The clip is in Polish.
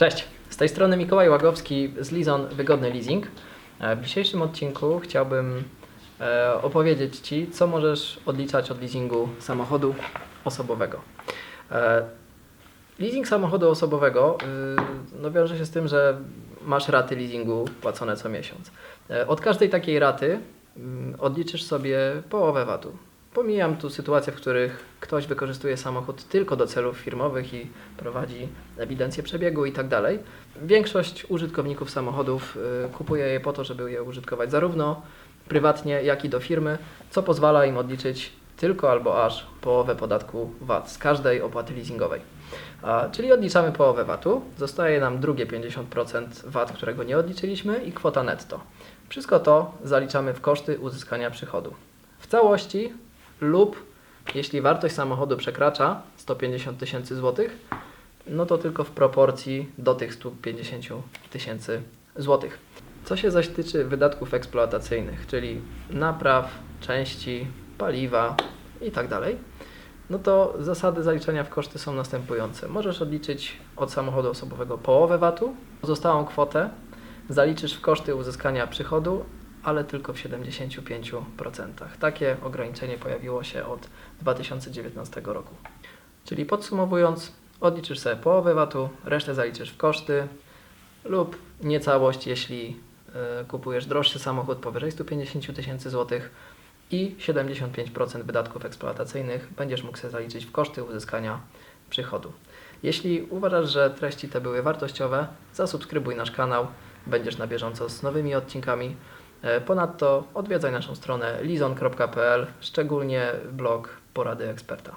Cześć, z tej strony Mikołaj Łagowski z Lizon Wygodny Leasing. E, W dzisiejszym odcinku chciałbym e, opowiedzieć Ci, co możesz odliczać od leasingu samochodu osobowego. E, Leasing samochodu osobowego y, no, wiąże się z tym, że masz raty leasingu płacone co miesiąc. Od każdej takiej raty mm, odliczysz sobie połowę VAT-u. Pomijam tu sytuacje, w których ktoś wykorzystuje samochód tylko do celów firmowych i prowadzi ewidencję przebiegu i tak. Większość użytkowników samochodów y, kupuje je po to, żeby je użytkować zarówno prywatnie, jak i do firmy, co pozwala im odliczyć tylko albo aż połowę podatku VAT z każdej opłaty leasingowej. Czyli odliczamy połowę VAT-u, zostaje nam drugie 50% VAT, którego nie odliczyliśmy i kwota netto. Wszystko to zaliczamy w koszty uzyskania przychodu. W całości lub jeśli wartość samochodu przekracza 150 tysięcy złotych, no to tylko w proporcji do tych 150 tysięcy złotych. Co się zaś tyczy wydatków eksploatacyjnych, czyli napraw, części, paliwa i tak no to zasady zaliczania w koszty są następujące. Możesz odliczyć od samochodu osobowego połowę VAT-u, pozostałą kwotę zaliczysz w koszty uzyskania przychodu, ale tylko w 75%. Takie ograniczenie pojawiło się od 2019 roku. Czyli podsumowując, odliczysz sobie połowę VAT-u, resztę zaliczysz w koszty lub niecałość, jeśli y, kupujesz droższy samochód powyżej 150 tysięcy złotych i 75% wydatków eksploatacyjnych będziesz mógł sobie zaliczyć w koszty uzyskania przychodu. Jeśli uważasz, że treści te były wartościowe, zasubskrybuj nasz kanał, będziesz na bieżąco z nowymi odcinkami. E, Ponadto odwiedzaj naszą stronę lizon.pl, szczególnie blog Porady Eksperta.